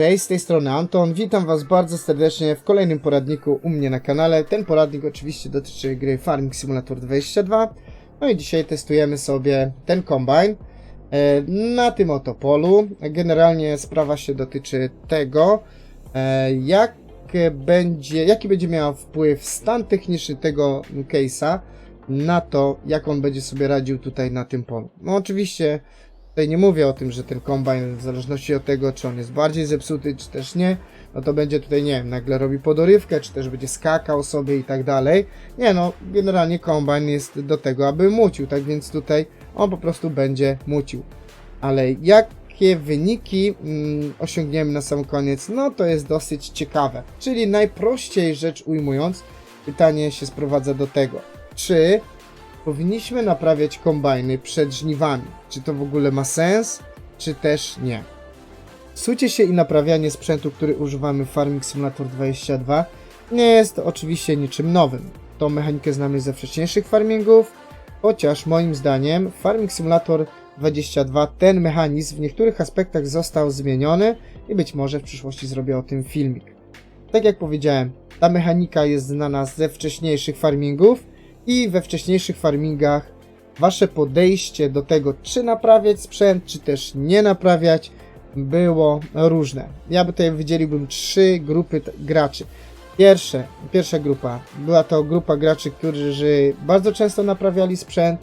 Cześć, z tej strony Anton, witam was bardzo serdecznie w kolejnym poradniku u mnie na kanale. Ten poradnik oczywiście dotyczy gry Farming Simulator 22. No i dzisiaj testujemy sobie ten kombine e, na tym oto polu. Generalnie sprawa się dotyczy tego, e, jak będzie, jaki będzie miał wpływ stan techniczny tego case'a na to, jak on będzie sobie radził tutaj na tym polu. No oczywiście Tutaj nie mówię o tym, że ten kombajn, w zależności od tego, czy on jest bardziej zepsuty, czy też nie, no to będzie tutaj, nie wiem, nagle robi podorywkę, czy też będzie skakał sobie i tak dalej. Nie no, generalnie kombajn jest do tego, aby mucił, tak więc tutaj on po prostu będzie mucił. Ale jakie wyniki mm, osiągniemy na sam koniec, no to jest dosyć ciekawe. Czyli najprościej rzecz ujmując, pytanie się sprowadza do tego, czy powinniśmy naprawiać kombajny przed żniwami. Czy to w ogóle ma sens, czy też nie? Psucie się i naprawianie sprzętu, który używamy w Farming Simulator 22 nie jest oczywiście niczym nowym. Tą mechanikę znamy ze wcześniejszych farmingów, chociaż moim zdaniem Farming Simulator 22 ten mechanizm w niektórych aspektach został zmieniony i być może w przyszłości zrobię o tym filmik. Tak jak powiedziałem, ta mechanika jest znana ze wcześniejszych farmingów i we wcześniejszych farmingach wasze podejście do tego, czy naprawiać sprzęt, czy też nie naprawiać, było różne. Ja by tutaj wydzieliłbym trzy grupy graczy. Pierwsze, pierwsza grupa była to grupa graczy, którzy bardzo często naprawiali sprzęt,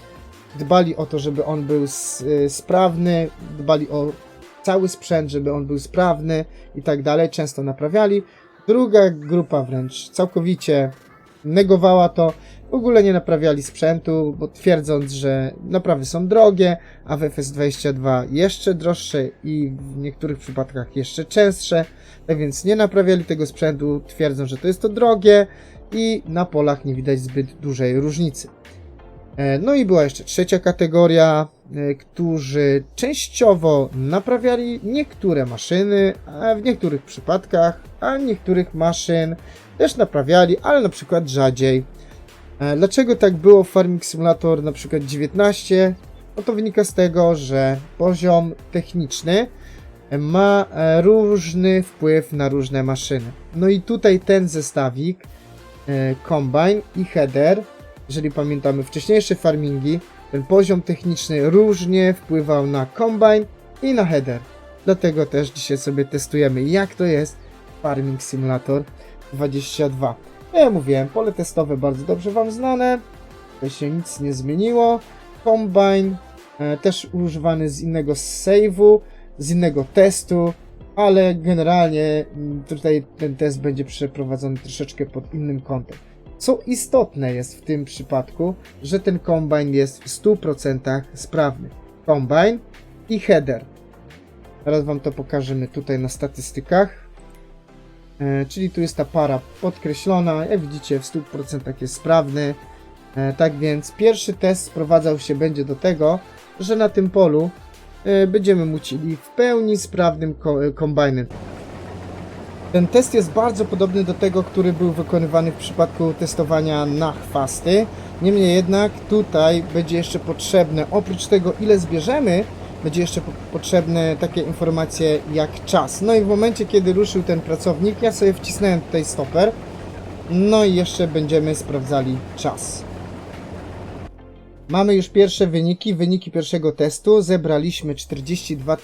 dbali o to, żeby on był y, sprawny, dbali o cały sprzęt, żeby on był sprawny i tak dalej, często naprawiali. Druga grupa wręcz całkowicie negowała to, w ogóle nie naprawiali sprzętu, bo twierdząc, że naprawy są drogie, a w FS22 jeszcze droższe i w niektórych przypadkach jeszcze częstsze, tak więc nie naprawiali tego sprzętu, twierdzą, że to jest to drogie i na polach nie widać zbyt dużej różnicy. E, No i była jeszcze trzecia kategoria, e, którzy częściowo naprawiali niektóre maszyny, a w niektórych przypadkach, a niektórych maszyn też naprawiali, ale na przykład rzadziej. E, Dlaczego tak było w Farming Simulator na przykład 19? No to wynika z tego, że poziom techniczny ma e, różny wpływ na różne maszyny. No i tutaj ten zestawik e, Combine i Header, jeżeli pamiętamy wcześniejsze farmingi, ten poziom techniczny różnie wpływał na Combine i na Header. Dlatego też dzisiaj sobie testujemy jak to jest Farming Simulator 22. No Ja mówiłem, pole testowe bardzo dobrze Wam znane, to się nic nie zmieniło. Combine e, też używany z innego save'u, z innego testu, ale generalnie mm, tutaj ten test będzie przeprowadzony troszeczkę pod innym kątem. Co istotne jest w tym przypadku, że ten kombine jest w 100% sprawny. Combine i header. Teraz Wam to pokażemy tutaj na statystykach. E, czyli tu jest ta para podkreślona, jak widzicie w 100% jest sprawny. E, tak więc pierwszy test sprowadzał się będzie do tego, że na tym polu e, będziemy mucili w pełni sprawnym ko- kombajnem. Ten test jest bardzo podobny do tego, który był wykonywany w przypadku testowania na chwasty. Niemniej jednak tutaj będzie jeszcze potrzebne, oprócz tego ile zbierzemy, będzie jeszcze po- potrzebne takie informacje jak czas. No i w momencie, kiedy ruszył ten pracownik, ja sobie wcisnąłem tutaj stoper. No i jeszcze będziemy sprawdzali czas. Mamy już pierwsze wyniki, wyniki pierwszego testu. Zebraliśmy 42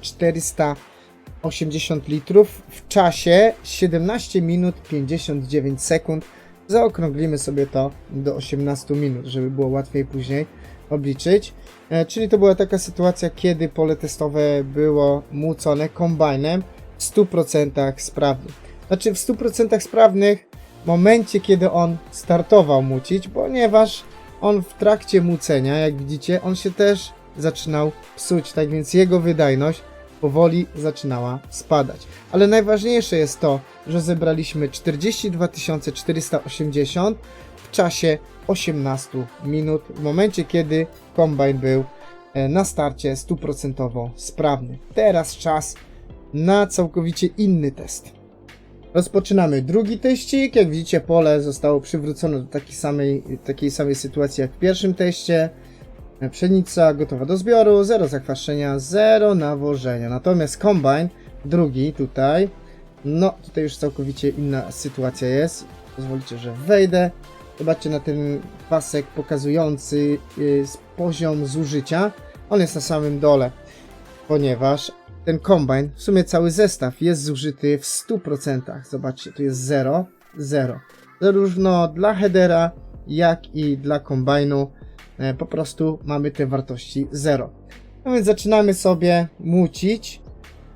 480 litrów w czasie 17 minut 59 sekund. Zaokrąglimy sobie to do 18 minut, żeby było łatwiej później obliczyć. E, Czyli to była taka sytuacja, kiedy pole testowe było mucone kombajnem w 100% sprawnych. Znaczy w 100% sprawnych w momencie, kiedy on startował mucić, ponieważ on w trakcie mucenia, jak widzicie, on się też zaczynał psuć, tak więc jego wydajność powoli zaczynała spadać. Ale najważniejsze jest to, że zebraliśmy 42 480 w czasie 18 minut, w momencie kiedy kombajn był e, na starcie 100% sprawny. Teraz czas na całkowicie inny test. Rozpoczynamy drugi teścik. Jak widzicie, pole zostało przywrócone do takiej samej, takiej samej sytuacji jak w pierwszym teście. Pszenica gotowa do zbioru, zero zakwaszenia, zero nawożenia. Natomiast kombine drugi tutaj. No, tutaj już całkowicie inna sytuacja jest. Pozwolicie, że wejdę. Zobaczcie na ten pasek pokazujący y, poziom zużycia. On jest na samym dole, ponieważ ten kombajn, w sumie cały zestaw jest zużyty w 100%. Zobaczcie, tu jest 0, 0. Zarówno dla headera, jak i dla kombajnu e, po prostu mamy te wartości 0. No więc zaczynamy sobie mucić.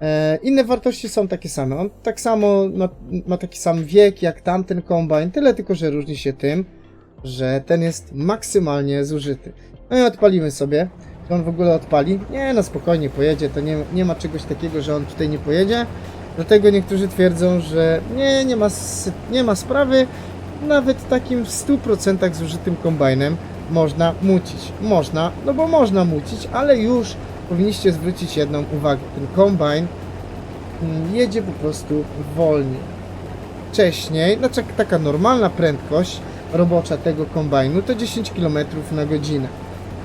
E, inne wartości są takie same. On tak samo ma, ma taki sam wiek jak tamten kombajn, tyle tylko, że różni się tym, że ten jest maksymalnie zużyty. No i odpalimy sobie. Czy on w ogóle odpali? Nie, no spokojnie pojedzie, to nie, nie ma czegoś takiego, że on tutaj nie pojedzie. Dlatego niektórzy twierdzą, że nie, nie ma, nie ma sprawy. Nawet takim w 100% zużytym kombajnem można mucić. Można, no bo można mucić, ale już powinniście zwrócić jedną uwagę. Ten kombajn mm, jedzie po prostu wolniej. Wcześniej, znaczy taka normalna prędkość robocza tego kombajnu to 10 km na godzinę.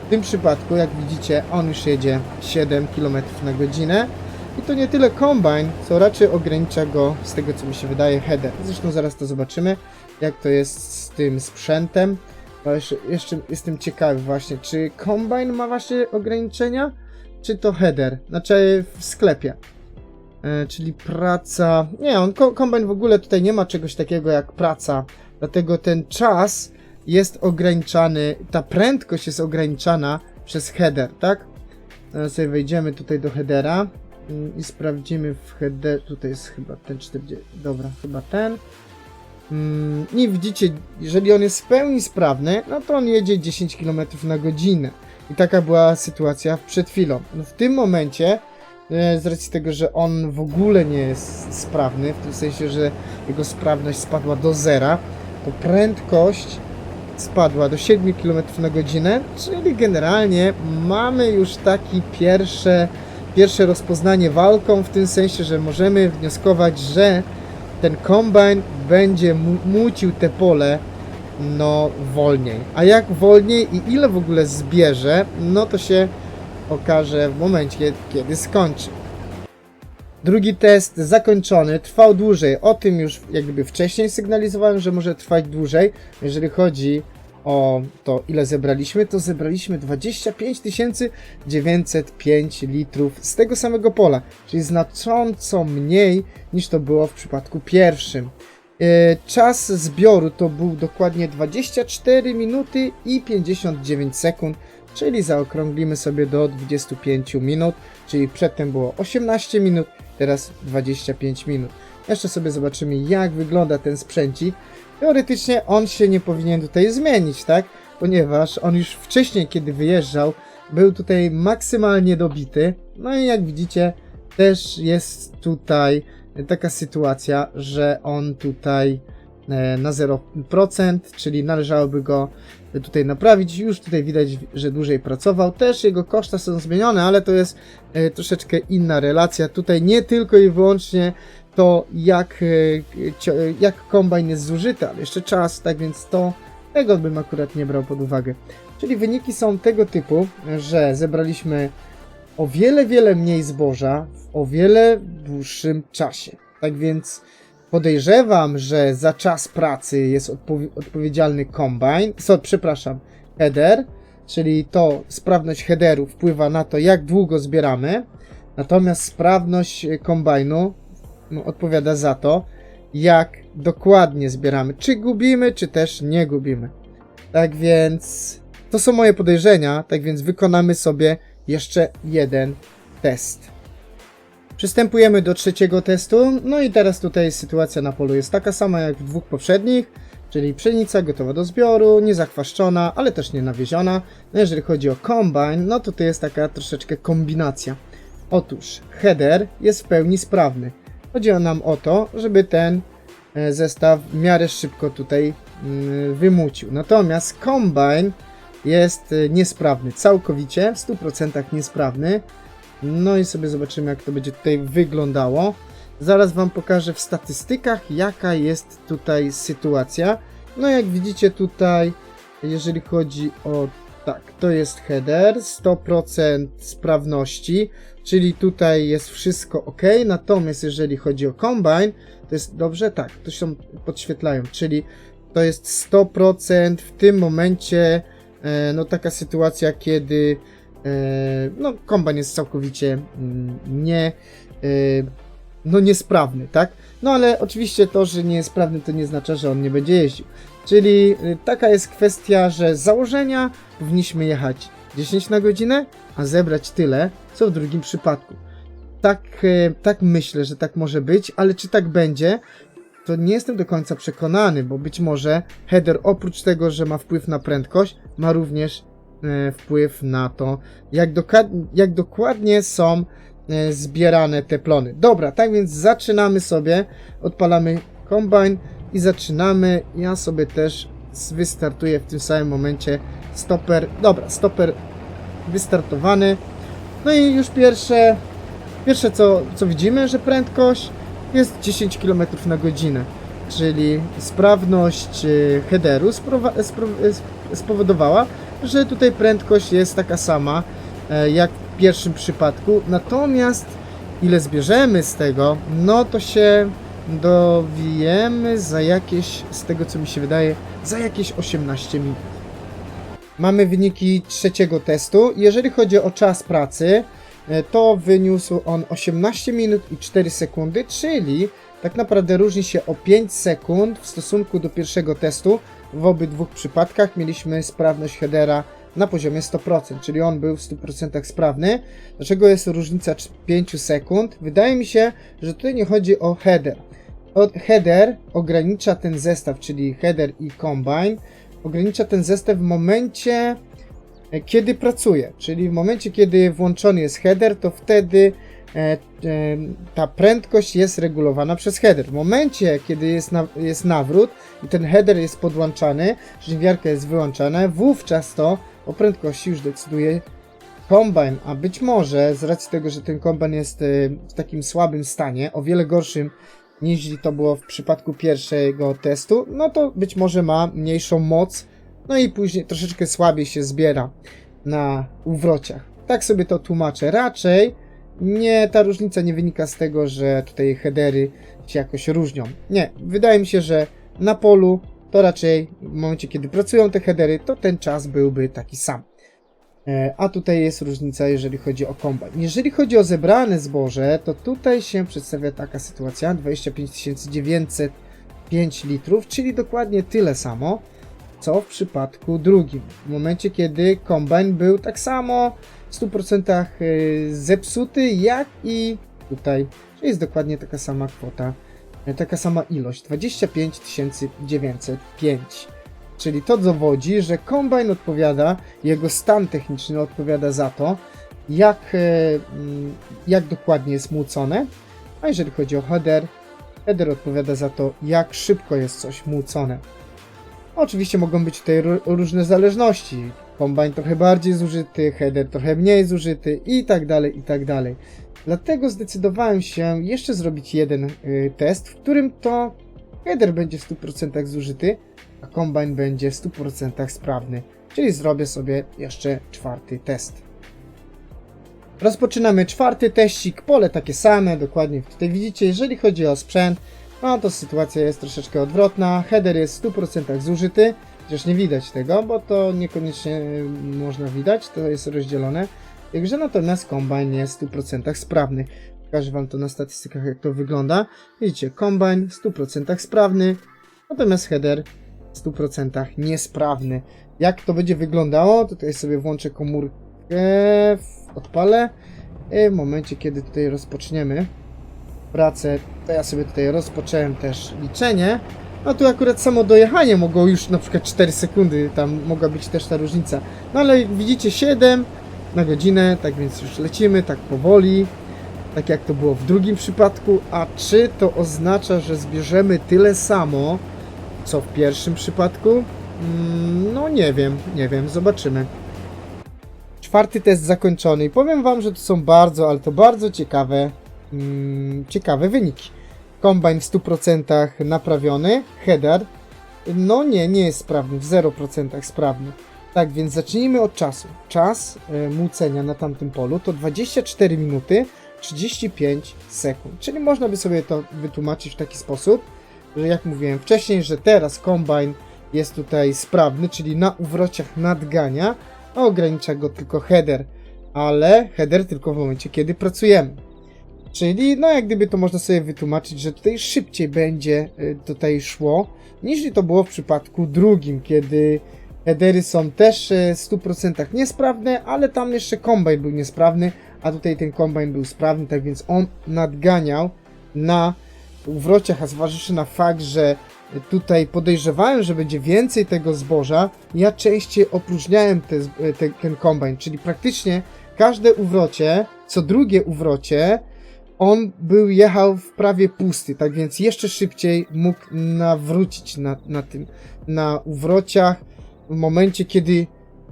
W tym przypadku, jak widzicie, on już jedzie 7 km na godzinę. I to nie tyle kombajn, co raczej ogranicza go, z tego co mi się wydaje, header. Zresztą zaraz to zobaczymy, jak to jest z tym sprzętem. Bo jeszcze, jeszcze jestem ciekawy właśnie, czy kombajn ma właśnie ograniczenia, czy to header, znaczy w sklepie. E, czyli praca. Nie, on ko- kombajn w ogóle tutaj nie ma czegoś takiego jak praca, dlatego ten czas jest ograniczany, ta prędkość jest ograniczana przez header, tak? Teraz sobie wejdziemy tutaj do headera mm, i sprawdzimy w header. Tutaj jest chyba ten 40. Dobra, chyba ten. Mm, I widzicie, jeżeli on jest w pełni sprawny, no to on jedzie 10 km na godzinę. I taka była sytuacja przed chwilą. No w tym momencie, e, z racji tego, że on w ogóle nie jest sprawny, w tym sensie, że jego sprawność spadła do zera, to prędkość spadła do 7 km na godzinę, czyli generalnie mamy już taki pierwsze, pierwsze rozpoznanie walką, w tym sensie, że możemy wnioskować, że ten kombajn będzie mu- mucił te pole no wolniej. A jak wolniej i ile w ogóle zbierze, no to się okaże w momencie, kiedy skończy. Drugi test zakończony, trwał dłużej. O tym już jakby wcześniej sygnalizowałem, że może trwać dłużej. Jeżeli chodzi o to, ile zebraliśmy, to zebraliśmy 25 905 litrów z tego samego pola, czyli znacząco mniej niż to było w przypadku pierwszym. E, Czas zbioru to był dokładnie 24 minuty i 59 sekund, czyli zaokrąglimy sobie do 25 minut, czyli przedtem było 18 minut, teraz 25 minut. Jeszcze sobie zobaczymy jak wygląda ten sprzęcik. Teoretycznie on się nie powinien tutaj zmienić, tak? Ponieważ on już wcześniej, kiedy wyjeżdżał, był tutaj maksymalnie dobity. No i jak widzicie, też jest tutaj taka sytuacja, że on tutaj e, na 0%, czyli należałoby go tutaj naprawić. Już tutaj widać, że dłużej pracował. Też jego koszta są zmienione, ale to jest e, troszeczkę inna relacja. Tutaj nie tylko i wyłącznie to, jak, e, jak kombajn jest zużyty, ale jeszcze czas, tak więc to tego bym akurat nie brał pod uwagę. Czyli wyniki są tego typu, że zebraliśmy o wiele, wiele mniej zboża w o wiele dłuższym czasie. Tak więc podejrzewam, że za czas pracy jest odpowi- odpowiedzialny kombajn, so, przepraszam, header, czyli to sprawność headeru wpływa na to, jak długo zbieramy, natomiast sprawność kombajnu no, odpowiada za to, jak dokładnie zbieramy, czy gubimy, czy też nie gubimy. Tak więc to są moje podejrzenia, tak więc wykonamy sobie jeszcze jeden test. Przystępujemy do trzeciego testu. No i teraz tutaj sytuacja na polu jest taka sama jak w dwóch poprzednich, czyli pszenica gotowa do zbioru, nie zachwaszczona, ale też nie nawieziona. No jeżeli chodzi o kombajn, no to to jest taka troszeczkę kombinacja. Otóż header jest w pełni sprawny. Chodzi nam o to, żeby ten e, zestaw w miarę szybko tutaj mm, wymucił. Natomiast kombajn jest e, niesprawny, całkowicie, w 100% niesprawny. No i sobie zobaczymy, jak to będzie tutaj wyglądało. Zaraz Wam pokażę w statystykach, jaka jest tutaj sytuacja. No jak widzicie tutaj, jeżeli chodzi o Tak, to jest header, 100% sprawności, czyli tutaj jest wszystko ok. Natomiast jeżeli chodzi o combine, to jest dobrze, tak, to się podświetlają, czyli to jest 100% w tym momencie, no taka sytuacja, kiedy e, no combine jest całkowicie mm, nie, e, no niesprawny, tak? No ale oczywiście to, że nie jest sprawny, to nie oznacza, że on nie będzie jeździł. Czyli y, taka jest kwestia, że z założenia powinniśmy jechać 10 na godzinę, a zebrać tyle, co w drugim przypadku. Tak, tak myślę, że tak może być, ale czy tak będzie, to nie jestem do końca przekonany, bo być może header oprócz tego, że ma wpływ na prędkość, ma również e, wpływ na to, jak, jak dokładnie są e, zbierane te plony. Dobra, tak więc zaczynamy sobie, odpalamy kombine i zaczynamy. Ja sobie też wystartuję w tym samym momencie stoper. Dobra, stoper wystartowany. No i już pierwsze, pierwsze co, co widzimy, że prędkość jest 10 km na godzinę, czyli sprawność e, headeru spowodowała, że tutaj prędkość jest taka sama e, jak w pierwszym przypadku, natomiast ile zbierzemy z tego, no to się dowiemy za jakieś, z tego co mi się wydaje, za jakieś 18 minut. Mamy wyniki trzeciego testu. Jeżeli chodzi o czas pracy, e, to wyniósł on 18 minut i 4 sekundy, czyli tak naprawdę różni się o 5 sekund w stosunku do pierwszego testu. W obydwu przypadkach mieliśmy sprawność headera na poziomie 100%, czyli on był w 100% sprawny. Dlaczego jest różnica 5 sekund? Wydaje mi się, że tutaj nie chodzi o header. Od header ogranicza ten zestaw, czyli header i combine, ogranicza ten zestaw w momencie, e, kiedy pracuje, czyli w momencie, kiedy włączony jest header, to wtedy ta prędkość jest regulowana przez header. W momencie, kiedy jest, na, jest nawrót i ten header jest podłączany, żniwiarka jest wyłączana, wówczas to o prędkości już decyduje kombine, a być może z racji tego, że ten kombine jest e, w takim słabym stanie, o wiele gorszym niż to było w przypadku pierwszego testu, no to być może ma mniejszą moc, no i później troszeczkę słabiej się zbiera na uwrociach. Tak sobie to tłumaczę. Raczej nie, ta różnica nie wynika z tego, że tutaj headery się jakoś różnią. Nie, wydaje mi się, że na polu to raczej w momencie, kiedy pracują te headery, to ten czas byłby taki sam. E, A tutaj jest różnica, jeżeli chodzi o kombajn. Jeżeli chodzi o zebrane zboże, to tutaj się przedstawia taka sytuacja: 25 905 litrów, czyli dokładnie tyle samo, co w przypadku drugim. W momencie, kiedy kombajn był tak samo w 100% y, zepsuty, jak i tutaj, czyli jest dokładnie taka sama kwota, y, taka sama ilość 25 905. Czyli to dowodzi, że kombajn odpowiada, jego stan techniczny odpowiada za to, jak, e, mm, jak dokładnie jest młócone. A jeżeli chodzi o header, header odpowiada za to, jak szybko jest coś młócone. Oczywiście mogą być tutaj ró- różne zależności. Kombajn trochę bardziej zużyty, header trochę mniej zużyty i tak dalej, i tak dalej. Dlatego zdecydowałem się jeszcze zrobić jeden y, test, w którym to header będzie w 100% zużyty, a kombajn będzie w 100% sprawny. Czyli zrobię sobie jeszcze czwarty test. Rozpoczynamy czwarty teścik, pole takie same, dokładnie tutaj widzicie. Jeżeli chodzi o sprzęt, no to sytuacja jest troszeczkę odwrotna. Header jest w 100% zużyty, chociaż nie widać tego, bo to niekoniecznie y, można widać, to jest rozdzielone. Także natomiast kombajn jest w 100% sprawny. Pokażę Wam to na statystykach, jak to wygląda. Widzicie, kombajn w 100% sprawny, natomiast header w 100% niesprawny. Jak to będzie wyglądało? Tutaj sobie włączę komórkę, odpalę. I w momencie, kiedy tutaj rozpoczniemy pracę, to ja sobie tutaj rozpocząłem też liczenie. No tu akurat samo dojechanie mogło już na przykład 4 sekundy, tam mogła być też ta różnica. No ale widzicie 7 na godzinę, tak więc już lecimy tak powoli, tak jak to było w drugim przypadku. A czy to oznacza, że zbierzemy tyle samo, co w pierwszym przypadku? Mm, No nie wiem, nie wiem, zobaczymy. Czwarty test zakończony i powiem wam, że to są bardzo, ale to bardzo ciekawe, mm, ciekawe wyniki. Kombajn w 100% naprawiony, header, no nie, nie jest sprawny, w 0% sprawny. Tak, więc zacznijmy od czasu. Czas e, mucenia na tamtym polu to 24 minuty 35 sekund. Czyli można by sobie to wytłumaczyć w taki sposób, że jak mówiłem wcześniej, że teraz kombajn jest tutaj sprawny, czyli na uwrociach nadgania, a ogranicza go tylko header, ale header tylko w momencie, kiedy pracujemy. Czyli, no jak gdyby to można sobie wytłumaczyć, że tutaj szybciej będzie y, tutaj szło, niż to było w przypadku drugim, kiedy headery są też y, w 100% niesprawne, ale tam jeszcze kombajn był niesprawny, a tutaj ten kombajn był sprawny, tak więc on nadganiał na uwrociach, a zważywszy na fakt, że tutaj podejrzewałem, że będzie więcej tego zboża, ja częściej opróżniałem te, te, ten kombajn, czyli praktycznie każde uwrocie, co drugie uwrocie, on był, jechał w prawie pusty, tak więc jeszcze szybciej mógł nawrócić na, na tym, na uwrociach w momencie, kiedy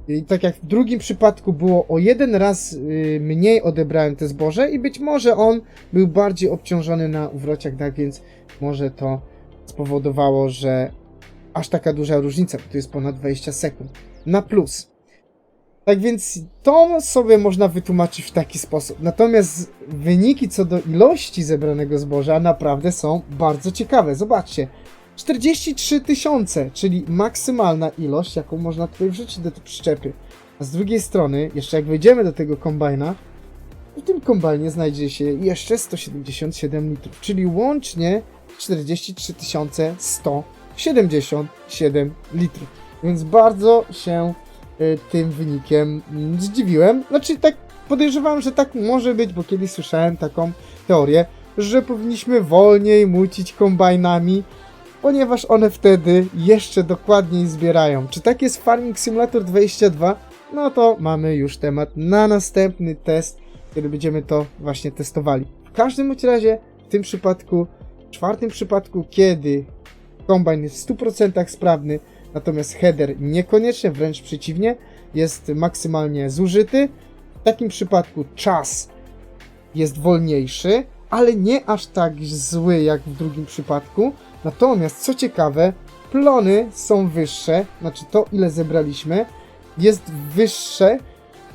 i tak jak w drugim przypadku było o jeden raz y, mniej odebrałem te zboże i być może on był bardziej obciążony na uwrociach, tak więc może to spowodowało, że aż taka duża różnica, bo to jest ponad 20 sekund. Na plus. Tak więc to sobie można wytłumaczyć w taki sposób. Natomiast wyniki co do ilości zebranego zboża naprawdę są bardzo ciekawe. Zobaczcie. 43 tysiące, czyli maksymalna ilość, jaką można tutaj wrzucić do tej przyczepy. A z drugiej strony, jeszcze jak wejdziemy do tego kombajna, w tym kombajnie znajdzie się jeszcze 177 litrów, czyli łącznie 43 177 litrów. Więc bardzo się tym wynikiem zdziwiłem. Znaczy, tak podejrzewam, że tak może być, bo kiedyś słyszałem taką teorię, że powinniśmy wolniej mucić kombajnami, ponieważ one wtedy jeszcze dokładniej zbierają. Czy tak jest Farming Simulator 22? No to mamy już temat na następny test, kiedy będziemy to właśnie testowali. W każdym bądź razie, w tym przypadku, w czwartym przypadku, kiedy kombajn jest w 100% sprawny, natomiast header niekoniecznie, wręcz przeciwnie, jest maksymalnie zużyty. W takim przypadku czas jest wolniejszy, ale nie aż tak zły jak w drugim przypadku. Natomiast co ciekawe, plony są wyższe, znaczy to ile zebraliśmy jest wyższe,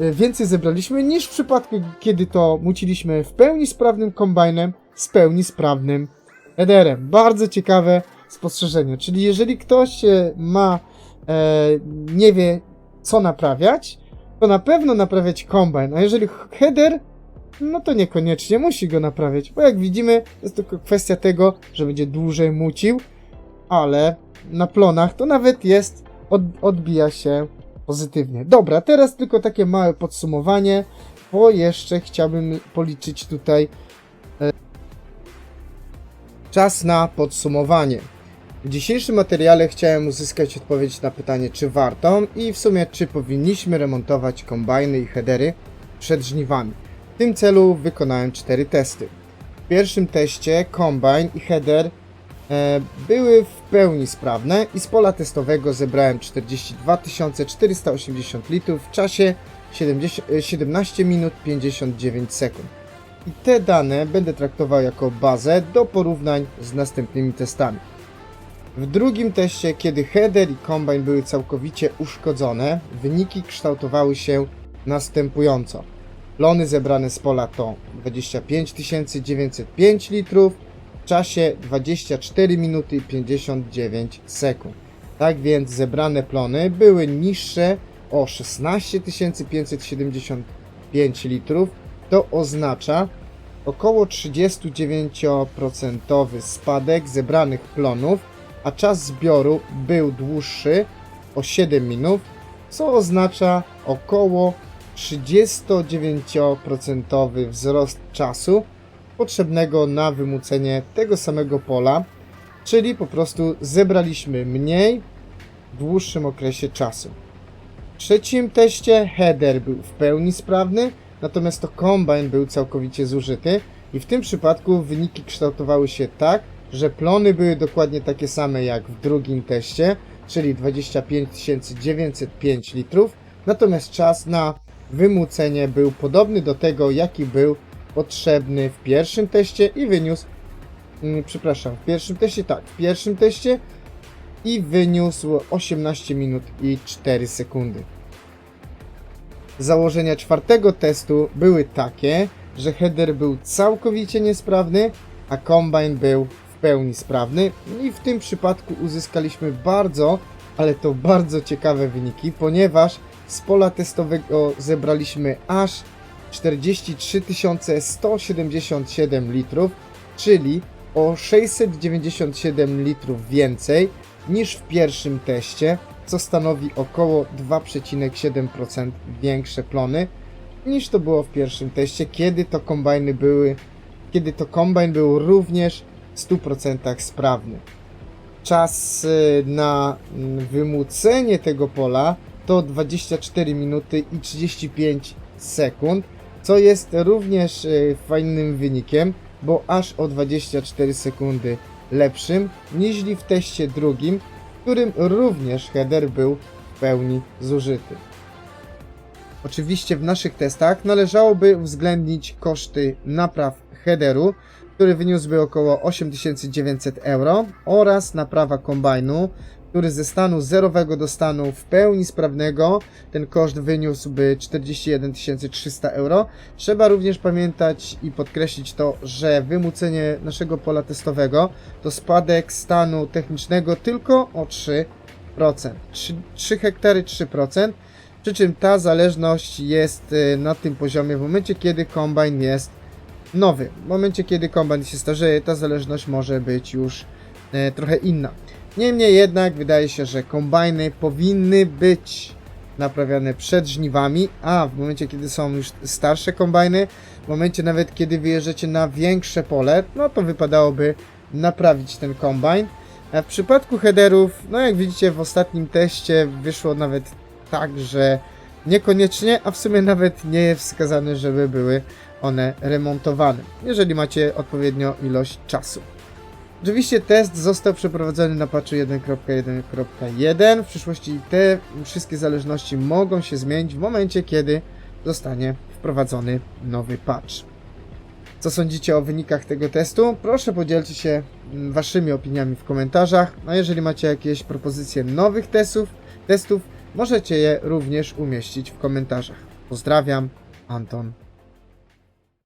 y, więcej zebraliśmy niż w przypadku, kiedy to muciliśmy w pełni sprawnym kombajnem z pełni sprawnym headerem. Bardzo ciekawe spostrzeżenie. Czyli jeżeli ktoś e, ma, e, nie wie co naprawiać, to na pewno naprawiać kombajn, a jeżeli header, no to niekoniecznie musi go naprawiać, bo jak widzimy, jest tylko kwestia tego, że będzie dłużej mucił, ale na plonach to nawet jest, od, odbija się pozytywnie. Dobra, teraz tylko takie małe podsumowanie, bo jeszcze chciałbym policzyć tutaj e, czas na podsumowanie. W dzisiejszym materiale chciałem uzyskać odpowiedź na pytanie, czy warto i w sumie, czy powinniśmy remontować kombajny i headery przed żniwami. W tym celu wykonałem cztery testy. W pierwszym teście kombajn i header e, były w pełni sprawne i z pola testowego zebrałem 42 480 litrów w czasie 70, e, 17 minut 59 sekund. I te dane będę traktował jako bazę do porównań z następnymi testami. W drugim teście, kiedy header i kombajn były całkowicie uszkodzone, wyniki kształtowały się następująco. Plony zebrane z pola to 25 905 litrów w czasie 24 minuty i 59 sekund. Tak więc zebrane plony były niższe o 16 575 litrów. To oznacza około 39% spadek zebranych plonów, a czas zbioru był dłuższy o 7 minut, co oznacza około 39% wzrost czasu potrzebnego na wymucenie tego samego pola, czyli po prostu zebraliśmy mniej w dłuższym okresie czasu. W trzecim teście header był w pełni sprawny, natomiast to kombajn był całkowicie zużyty i w tym przypadku wyniki kształtowały się tak, że plony były dokładnie takie same jak w drugim teście, czyli 25 905 litrów, natomiast czas na wymucenie był podobny do tego, jaki był potrzebny w pierwszym teście i wyniósł, mm, przepraszam, w pierwszym teście, tak, w pierwszym teście i wyniósł 18 minut i 4 sekundy. Założenia czwartego testu były takie, że header był całkowicie niesprawny, a kombine był pełni sprawny i w tym przypadku uzyskaliśmy bardzo, ale to bardzo ciekawe wyniki, ponieważ z pola testowego zebraliśmy aż 43 177 litrów, czyli o 697 litrów więcej niż w pierwszym teście, co stanowi około 2,7% większe plony niż to było w pierwszym teście, kiedy to kombajny były, kiedy to kombajn był również 100% sprawny. Czas y, na mm, wymucenie tego pola to 24 minuty i 35 sekund, co jest również y, fajnym wynikiem, bo aż o 24 sekundy lepszym niż w teście drugim, w którym również header był w pełni zużyty. Oczywiście w naszych testach należałoby uwzględnić koszty napraw headeru, który wyniósłby około 8900 euro oraz naprawa kombajnu, który ze stanu zerowego do stanu w pełni sprawnego ten koszt wyniósłby 41 300 euro. Trzeba również pamiętać i podkreślić to, że wymucenie naszego pola testowego to spadek stanu technicznego tylko o 3%. 3, 3 hektary 3%. Przy czym ta zależność jest y, na tym poziomie w momencie, kiedy kombajn jest nowy. W momencie, kiedy kombajn się starzeje, ta zależność może być już e, trochę inna. Niemniej jednak wydaje się, że kombajny powinny być naprawiane przed żniwami, a w momencie, kiedy są już starsze kombajny, w momencie nawet, kiedy wyjeżdżacie na większe pole, no to wypadałoby naprawić ten kombajn. A w przypadku headerów, no jak widzicie w ostatnim teście wyszło nawet tak, że niekoniecznie, a w sumie nawet nie jest wskazane, żeby były one remontowane, jeżeli macie odpowiednio ilość czasu. Oczywiście test został przeprowadzony na patchu 1.1.1. W przyszłości te wszystkie zależności mogą się zmienić w momencie, kiedy zostanie wprowadzony nowy patch. Co sądzicie o wynikach tego testu? Proszę podzielcie się mm, waszymi opiniami w komentarzach. A jeżeli macie jakieś propozycje nowych testów, testów, możecie je również umieścić w komentarzach. Pozdrawiam, Anton